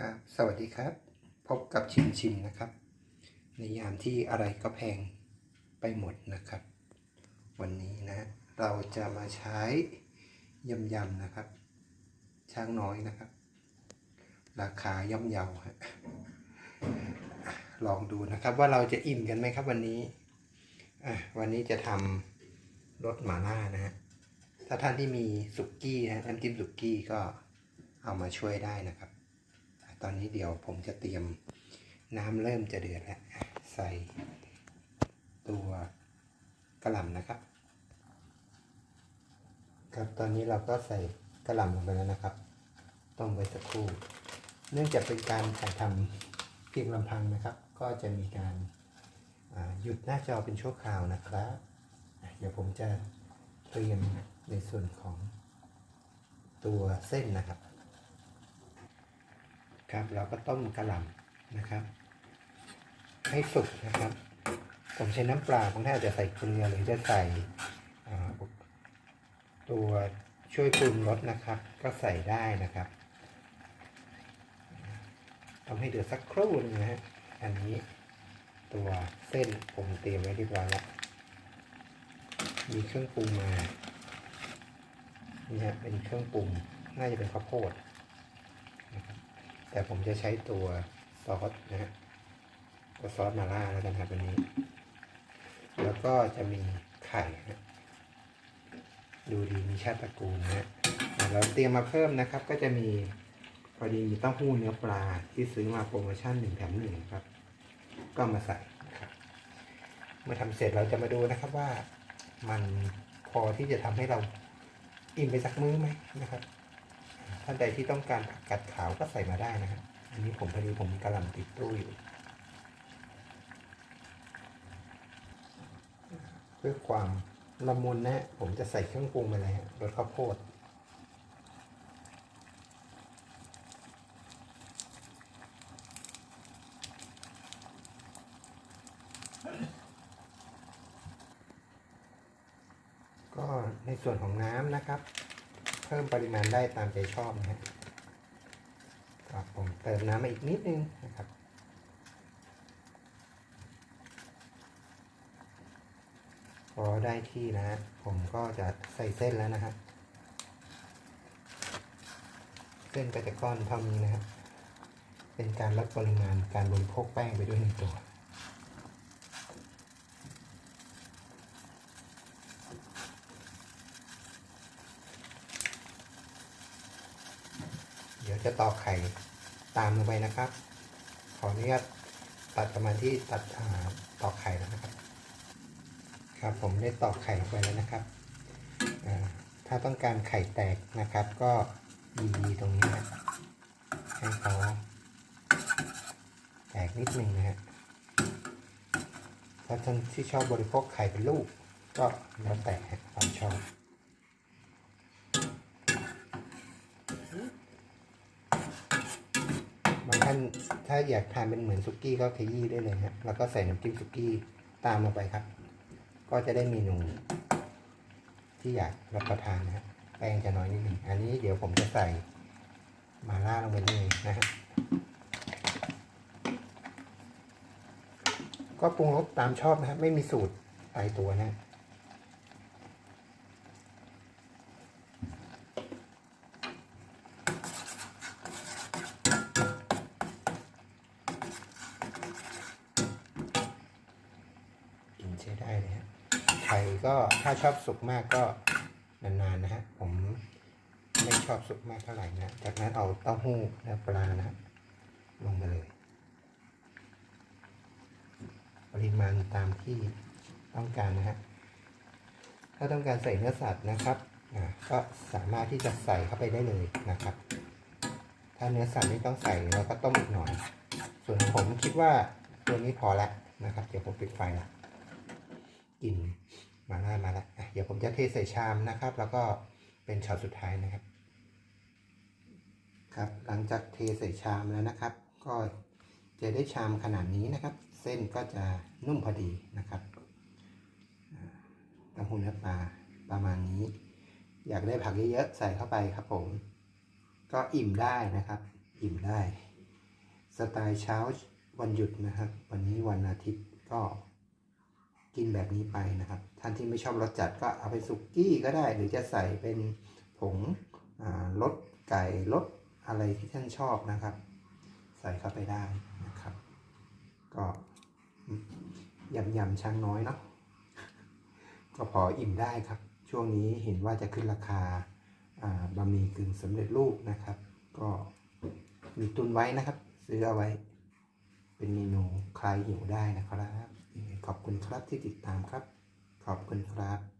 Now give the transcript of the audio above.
ครับสวัสดีครับ พบกับชิมชิมนะครับ ในยามที่อะไรก็แพงไปหมดนะครับ วันนี้นะ เราจะมาใช้ยำยำนะครับ ช้างน้อยนะครับ ราคาย่อมเยาฮะลองดูนะครับว่าเราจะอิ่มกันไหมครับวันนี้อะวันนี้จะทำรสหมาล่านะฮะถ้าท่านที่มีสุกี้นะน้ำจิ้มสุกี้ก็เอามาช่วยได้นะครับ ตอนนี้เดี๋ยวผมจะเตรียมน้ำเริ่มจะเดือดแล้วใส่ตัวกระหล่ำนะครับ ครับตอนนี้เราก็ใส่กระหล่ำลงไปแล้วนะครับต้มไว้สักครู่ เนื่องจากเป็นการถ่ายทำเพียงลำพังนะครับ ก็จะมีการหยุดหน้าจอเป็นชั่วคราวนะครับ เดี๋ยวผมจะเตรียมในส่วนของตัวเส้นนะครับ ครับเราก็ต้มกระหล่ำนะครับ ให้สุกนะครับ ผมใช้น้ำปลาบางท่านอาจจะใส่เกลือหรือจะใส่ตัวช่วยปรุงรสนะครับ ก็ใส่ได้นะครับทำให้เดือดสักครู่นึงนะฮะอันนี้ตัวเส้นผมเตรียมไว้เรียบร้อยแล้วมีเครื่องปรุงมานี่ฮะเป็นเครื่องปรุงน่าจะเป็นข้าวโพด แต่ผมจะใช้ตัวซอสนะฮะตัวซอสมาล่าแล้วกันครับวันนี้ แล้วก็จะมีไข่นะดูดีมีชาติตระกูลนะฮะเราเตรียมมาเพิ่มนะครับ ก็จะมีพอดีมีเต้าหู้เนื้อปลาที่ซื้อมาโปรโมชั่นหนึ่งแถมหนึ่งครับ ก็มาใส่ครับ เมื่อทำเสร็จเราจะมาดูนะครับว่ามันพอที่จะทำให้เราอิ่มไปสักมื้อไหมนะครับ ท่านใดที่ต้องการผักกัดขาวก็ใส่มาได้นะครับ อันนี้ผมพอดีผมมีกระหล่ำติดตู้อยู่ เพื่อความละมุนนะ ผมจะใส่เครื่องปรุงไปเลยรสข้าวโพดก็ในส่วนของน้ำนะครับ พิ่มปริมาณได้ตามใจชอบนะฮะครับผมเติมน้ำมาอีกนิดนึงนะครับ พอได้ที่นะฮะผมก็จะใส่เส้นแล้วนะฮะเส้นก็จะก้อนเท่านี้นะฮะเป็นการลดปริมาณการบริโภคแป้งไปด้วยในตัว เดี๋ยว จะตอกไข่ตามลงไปนะครับ ขออนุญาตตัดประมาณที่ตัดอ่าตอกไข่แล้วนะครับ ครับผมได้ตอกไข่ลงไปแล้วนะครับถ้าต้องการไข่แตกนะครับ ก็ยีตรงนี้นะให้เขาแตกนิดนึงนะฮะถ้าท่านที่ชอบบริโภคไข่เป็นลูก ก็แล้วแต่ความชอบ บาง ท่านถ้าอยากทานเป็นเหมือนซุกี้ก็ขยี้ได้เลยฮะแล้วก็ใส่น้ำจิ้มซุกี้ตามลงไปครับ ก็จะได้เมนูที่อยากรับประทานนะฮะแป้งจะน้อยนิดหนึ่งอันนี้เดี๋ยวผมจะใส่มาล่าลงไปเลยนะฮะก็ปรุงรสตามชอบนะครับ ไม่มีสูตรตายตัวนะ กิน ใช้ได้เลยฮะไข่ก็ถ้าชอบสุกมากก็นานๆนะฮะผมไม่ชอบสุกมากเท่าไหร่นะจากนั้นเอาเต้าหู้และปลานะลงมาเลย ปริมาณตามที่ต้องการนะฮะถ้าต้องการใส่เนื้อสัตว์นะครับก็สามารถที่จะใส่เข้าไปได้เลยนะครับ ถ้าเนื้อสัตว์ไม่ต้องใส่เราก็ต้มอีกหน่อย ส่วนผมคิดว่าตัวนี้พอละนะครับ เดี๋ยวผมปิดไฟละ กินมาล่ามาแล้วอะเดี๋ยวผมจะเทใส่ชามนะครับ แล้วก็เป็นช็อตสุดท้ายนะครับ ครับ หลังจากเทใส่ชามแล้วนะครับ ก็จะได้ชามขนาดนี้นะครับ เส้นก็จะนุ่มพอดีนะครับอ่าเต้าหู้เนื้อปลาประมาณนี้ อยากได้ผักเยอะๆใส่เข้าไปครับผม ก็อิ่มได้นะครับ อิ่มได้ สไตล์เช้าวันหยุดนะครับ วันนี้วันอาทิตย์ก็ กินแบบนี้ไปนะครับ ท่านที่ไม่ชอบรสจัดก็เอาไปสุกกี้ก็ได้ หรือจะใส่เป็นผงรสไก่รสอะไรที่ท่านชอบนะครับ ใส่เข้าไปได้นะครับ ก็ยำยำช้างน้อยเนาะก็พออิ่มได้ครับ ช่วงนี้เห็นว่าจะขึ้นราคาบะหมี่กึ่งสำเร็จรูปนะครับ ก็มีตุนไว้นะครับ ซื้อเอาไว้ เป็นเมนูคลายหิวได้นะครับ ขอบคุณครับที่ติดตามครับ ขอบคุณครับ